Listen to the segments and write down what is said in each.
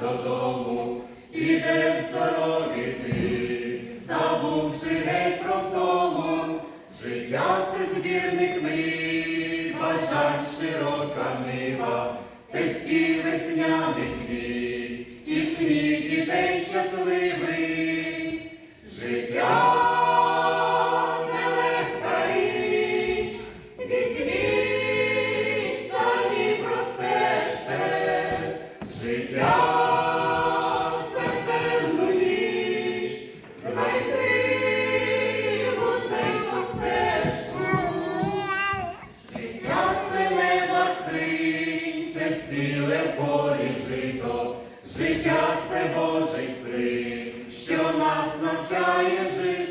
додому, іде здорові ти, бажань широка нива, це спів весняних квіт, життя це Божий син, що нас навчає жити,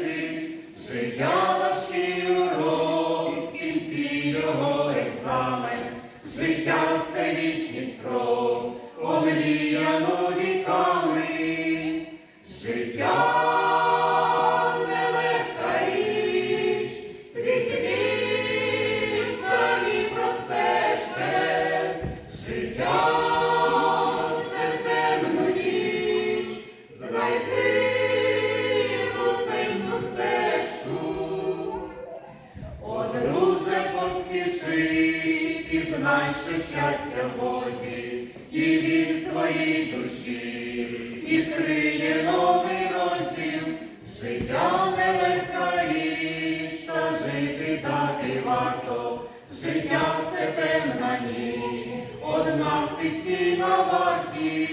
що щастя в Бозі, і він в твоїй душі відкриє новий розділ, життя нелегка річ, та жити дати варто, життя це темна ніч, однак ти стій на варті,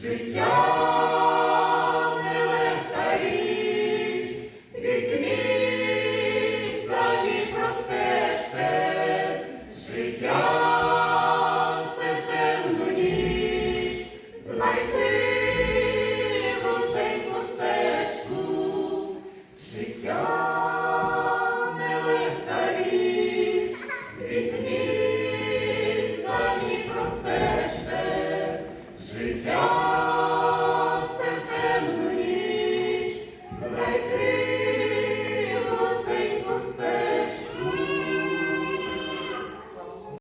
життя